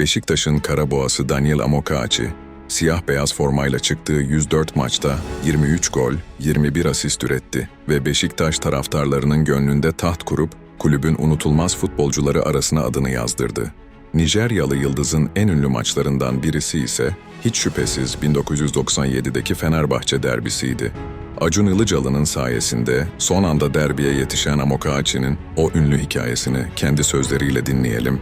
Beşiktaş'ın kara boğası Daniel Amokachi, siyah beyaz formayla çıktığı 104 maçta 23 gol, 21 asist üretti ve Beşiktaş taraftarlarının gönlünde taht kurup kulübün unutulmaz futbolcuları arasına adını yazdırdı. Nijeryalı Yıldız'ın en ünlü maçlarından birisi ise hiç şüphesiz 1997'deki Fenerbahçe derbisiydi. Acun Ilıcalı'nın sayesinde son anda derbiye yetişen Amokachi'nin o ünlü hikayesini kendi sözleriyle dinleyelim.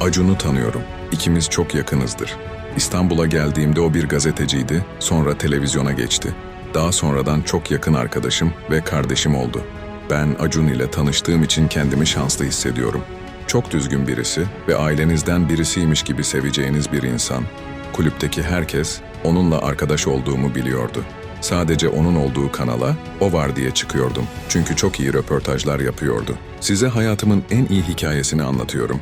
Acun'u tanıyorum. İkimiz çok yakınızdır. İstanbul'a geldiğimde o bir gazeteciydi, sonra televizyona geçti. Daha sonradan çok yakın arkadaşım ve kardeşim oldu. Ben Acun ile tanıştığım için kendimi şanslı hissediyorum. Çok düzgün birisi ve ailenizden birisiymiş gibi seveceğiniz bir insan. Kulüpteki herkes onunla arkadaş olduğumu biliyordu. Sadece onun olduğu kanala o var diye çıkıyordum. Çünkü çok iyi röportajlar yapıyordu. Size hayatımın en iyi hikayesini anlatıyorum.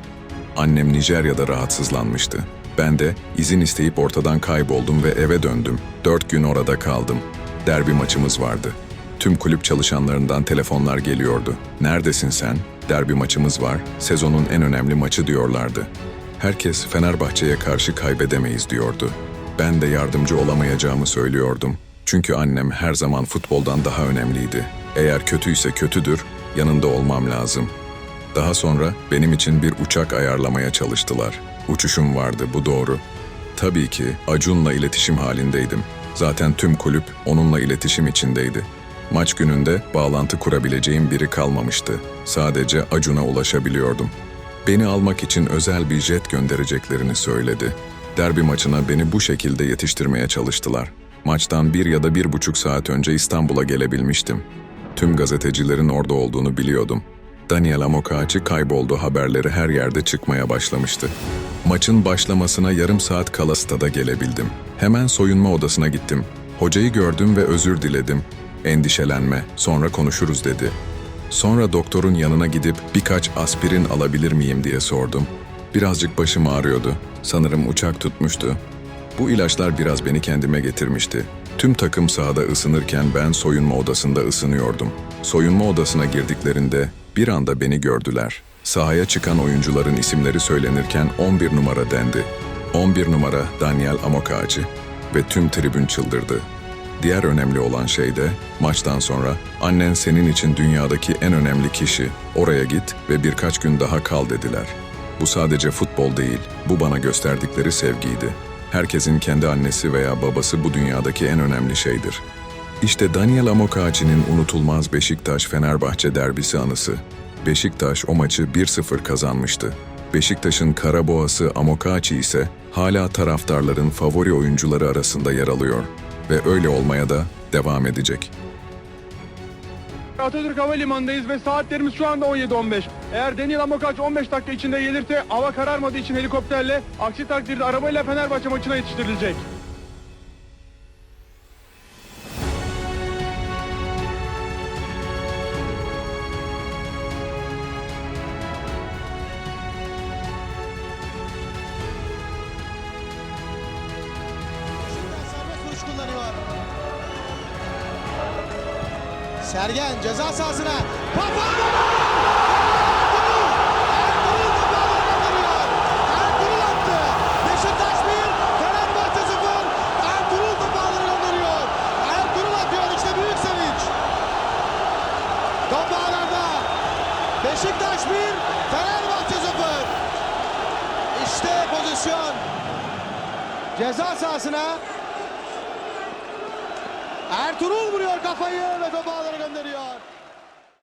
Annem Nijerya'da rahatsızlanmıştı. Ben de izin isteyip ortadan kayboldum ve eve döndüm. Dört gün orada kaldım. Derbi maçımız vardı. Tüm kulüp çalışanlarından telefonlar geliyordu. Neredesin sen? Derbi maçımız var. Sezonun en önemli maçı diyorlardı. Herkes Fenerbahçe'ye karşı kaybedemeyiz diyordu. Ben de yardımcı olamayacağımı söylüyordum. Çünkü annem her zaman futboldan daha önemliydi. Eğer kötüyse kötüdür, yanında olmam lazım. Daha sonra benim için bir uçak ayarlamaya çalıştılar. Uçuşum vardı, bu doğru. Tabii ki Acun'la iletişim halindeydim. Zaten tüm kulüp onunla iletişim içindeydi. Maç gününde bağlantı kurabileceğim biri kalmamıştı. Sadece Acun'a ulaşabiliyordum. Beni almak için özel bir jet göndereceklerini söyledi. Derbi maçına beni bu şekilde yetiştirmeye çalıştılar. Maçtan bir ya da bir buçuk saat önce İstanbul'a gelebilmiştim. Tüm gazetecilerin orada olduğunu biliyordum. Daniel Amokachi kayboldu haberleri her yerde çıkmaya başlamıştı. Maçın başlamasına yarım saat kala stada gelebildim. Hemen soyunma odasına gittim. Hocayı gördüm ve özür diledim. Endişelenme, sonra konuşuruz dedi. Sonra doktorun yanına gidip birkaç aspirin alabilir miyim diye sordum. Birazcık başım ağrıyordu. Sanırım uçak tutmuştu. Bu ilaçlar biraz beni kendime getirmişti. Tüm takım sahada ısınırken ben soyunma odasında ısınıyordum. Soyunma odasına girdiklerinde bir anda beni gördüler. Sahaya çıkan oyuncuların isimleri söylenirken 11 numara dendi. 11 numara Daniel Amokachi ve tüm tribün çıldırdı. Diğer önemli olan şey de maçtan sonra annen senin için dünyadaki en önemli kişi. Oraya git ve birkaç gün daha kal dediler. Bu sadece futbol değil, bu bana gösterdikleri sevgiydi. Herkesin kendi annesi veya babası bu dünyadaki en önemli şeydir. İşte Daniel Amokachi'nin unutulmaz Beşiktaş-Fenerbahçe derbisi anısı. Beşiktaş o maçı 1-0 kazanmıştı. Beşiktaş'ın kara boğası Amokachi ise hala taraftarların favori oyuncuları arasında yer alıyor ve öyle olmaya da devam edecek. Atatürk Havalimanı'ndayız ve saatlerimiz şu anda 17.15. Eğer Daniel Amokaç 15 dakika içinde gelirse hava kararmadığı için helikopterle, aksi takdirde arabayla Fenerbahçe maçına yetiştirilecek. Vuruş kullanıyor. Sergen ceza sahasına. Kafa Ertuğrul topağına gönderiyor. Ertuğrul attı. Beşiktaş 1, Fenerbahçe 0. Ertuğrul topağına gönderiyor. Ertuğrul atıyor işte büyük sevinç. Top ağlarda. Beşiktaş 1, Fenerbahçe 0. İşte pozisyon. Ceza sahasına Ertuğrul vuruyor kafayı ve topu ağlara gönderiyor.